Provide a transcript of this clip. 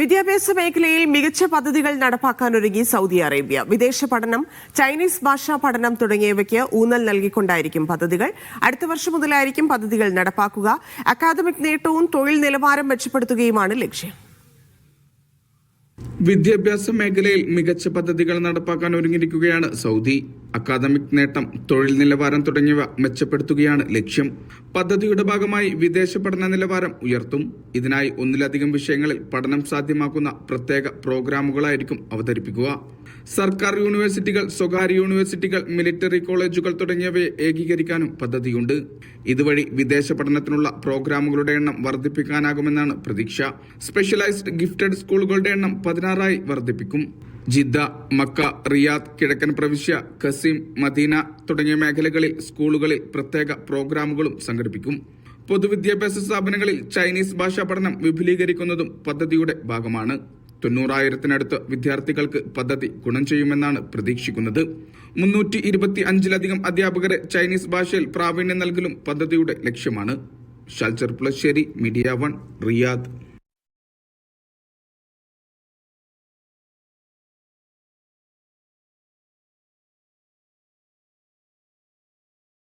വിദ്യാഭ്യാസ മേഖലയിൽ മികച്ച പദ്ധതികൾ നടപ്പാക്കാനൊരുങ്ങി സൗദി അറേബ്യ. വിദേശ പഠനം ചൈനീസ് ഭാഷാ പഠനം തുടങ്ങിയവയ്ക്ക് ഊന്നൽ നൽകിക്കൊണ്ടായിരിക്കും പദ്ധതികൾ. അടുത്ത വർഷം മുതലായിരിക്കും പദ്ധതികൾ നടപ്പാക്കുക. അക്കാദമിക് നേട്ടവും തൊഴിൽ നിലവാരം മെച്ചപ്പെടുത്തുകയുമാണ് ലക്ഷ്യം. വിദ്യാഭ്യാസ മേഖലയിൽ മികച്ച പദ്ധതികൾ നടപ്പാക്കാൻ ഒരുങ്ങിയിരിക്കുകയാണ് സൗദി. അക്കാദമിക് നേട്ടം തൊഴിൽ നിലവാരം തുടങ്ങിയവ മെച്ചപ്പെടുത്തുകയാണ് ലക്ഷ്യം. പദ്ധതിയുടെ ഭാഗമായി വിദേശ പഠന നിലവാരം ഉയർത്തും. ഇതിനായി ഒന്നിലധികം വിഷയങ്ങളിൽ പഠനം സാധ്യമാക്കുന്ന പ്രത്യേക പ്രോഗ്രാമുകളായിരിക്കും അവതരിപ്പിക്കുക. സർക്കാർ യൂണിവേഴ്സിറ്റികൾ സ്വകാര്യ യൂണിവേഴ്സിറ്റികൾ മിലിറ്ററി കോളേജുകൾ തുടങ്ങിയവയെ ഏകീകരിക്കാനും പദ്ധതിയുണ്ട്. ഇതുവഴി വിദേശ പഠനത്തിനുള്ള പ്രോഗ്രാമുകളുടെ എണ്ണം വർദ്ധിപ്പിക്കാനാകുമെന്നാണ് പ്രതീക്ഷ. സ്പെഷ്യലൈസ്ഡ് ഗിഫ്റ്റഡ് സ്കൂളുകളുടെ എണ്ണം പതിനാറായി വർദ്ധിപ്പിക്കും. ജിദ്ദ മക്ക റിയാദ് കിഴക്കൻ പ്രവിശ്യ ഖസീം മദീന തുടങ്ങിയ മേഖലകളിൽ സ്കൂളുകളിൽ പ്രത്യേക പ്രോഗ്രാമുകളും സംഘടിപ്പിക്കും. പൊതുവിദ്യാഭ്യാസ സ്ഥാപനങ്ങളിൽ ചൈനീസ് ഭാഷാ പഠനം വിപുലീകരിക്കുന്നതും പദ്ധതിയുടെ ഭാഗമാണ്. തൊണ്ണൂറായിരത്തിനടുത്ത് വിദ്യാർത്ഥികൾക്ക് പദ്ധതി ഗുണം ചെയ്യുമെന്നാണ് പ്രതീക്ഷിക്കുന്നത്. മുന്നൂറ്റി ഇരുപത്തി അഞ്ചിലധികം അധ്യാപകരെ ചൈനീസ് ഭാഷയിൽ പ്രാവീണ്യം നൽകലും പദ്ധതിയുടെ ലക്ഷ്യമാണ്. ഷാൽച്ചർ പ്ലശ്ശേരി മീഡിയ വൺ റിയാദ്.